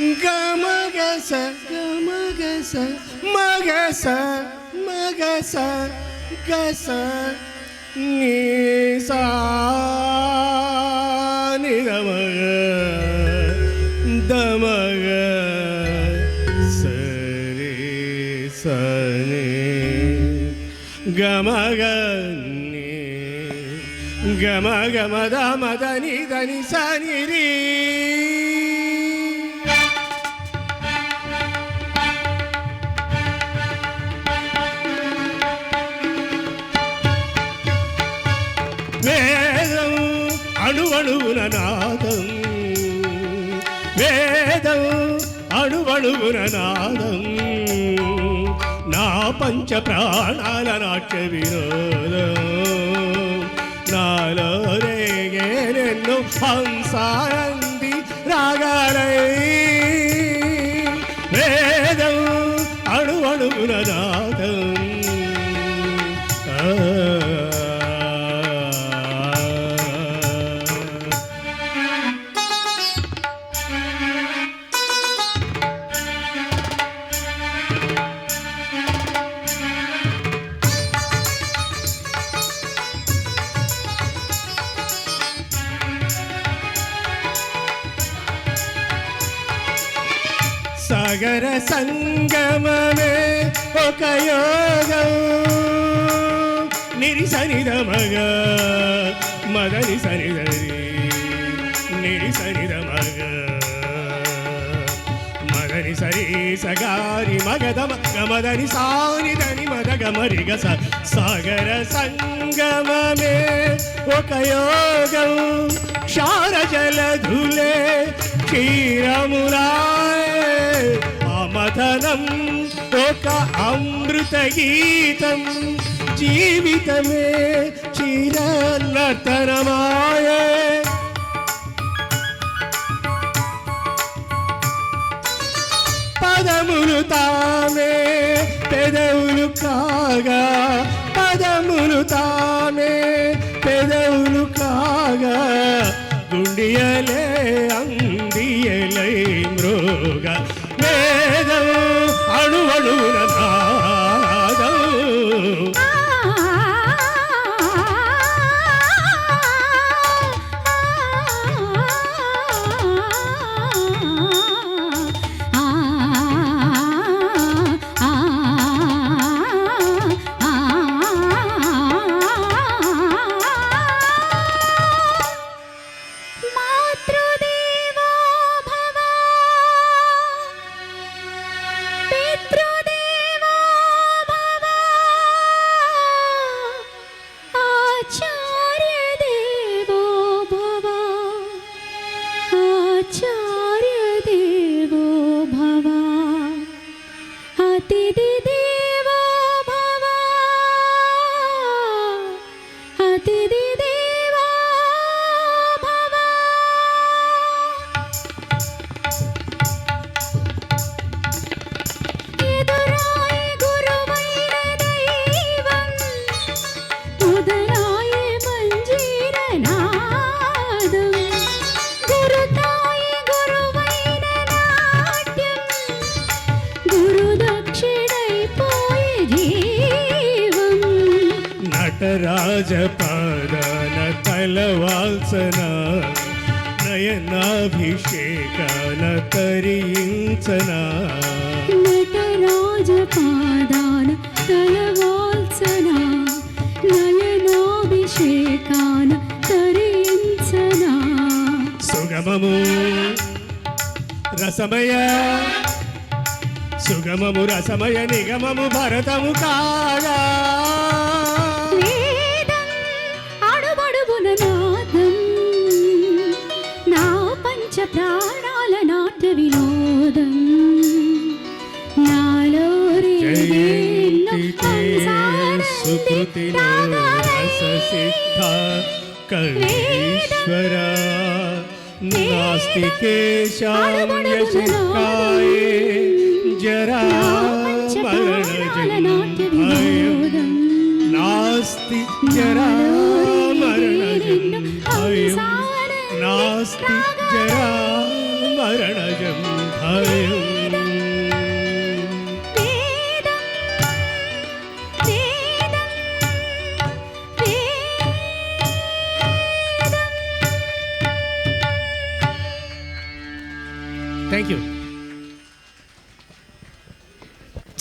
ಗಮಗಸ ಗಮಗಸ, ಮಗಸ ಮಗಸ, ಗಸ, ನೀಸ ನಿರಮಗ ದಮಗ, ಸರಿ ಸನಿ ಗಮಗ ಗಮ ಗಮ ದ ಮದ, ನಿ, ಧನಿ, ಸ ನಿರೀ వేదం అణువణువున నాదం. వేదం అణువణువున నాదం. నా పంచ ప్రాణాల నాట్య వినోదం. నాలో రేగేనెన్నో హంసానంది రాగాలై. వేదం అణువణువున నాదం. సాగర సంగమమే ఒక యోగం. నిరి సనిధమగ మదని సనిధరి నిరి సనిధమగ మదని సరి సగారి మగదమ గమదని సానిదని మదగ మరిగ సాగర సంగమమే ఒక యోగం. క్షార క్షీరములా క్షీరములాయే ఒక అమృత గీతం. జీవితమే చిరనతనమాయే పదములు తామే పెదవులు కాగా పదములు తామే పెదవులు కాగా. గుండియలే అందియలై మృగ వేదం అణువణువున నటరాజ పాదాన తలవాల్సన నయనాభిషేకాన తరించన నటరాజ పాదాన తలవాల్సన నయనాభిషేకాన తరించన సుగమము రసమయ సుగమము రసమయ నిగమము భరతము కాగా सुकृतिनारससिद्धा कवीश्वरा नास्तिकेशां यशकाय जरा मरणजन्मभयं नास्ति जरा मरणजन्म नास्ति जरा मरणजं भयम् థ్యాంక్ యూ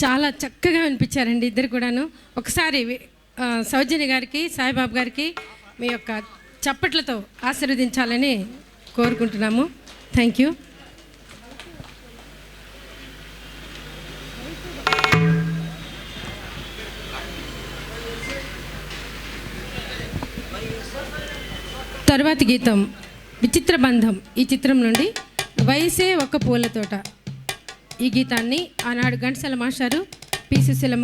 చాలా చక్కగా వినిపించారండి ఇద్దరు కూడాను. ఒకసారి సౌజన్య గారికి సాయిబాబు గారికి మీ యొక్క చప్పట్లతో ఆశీర్వదించాలని కోరుకుంటున్నాము. థ్యాంక్ యూ తరువాతి గీతం విచిత్ర బంధం ఈ చిత్రం నుండి వయసే ఒక పూల తోట. ఈ గీతాన్ని ఆనాడు ఘంటసాల మాస్టారు పిసిసిల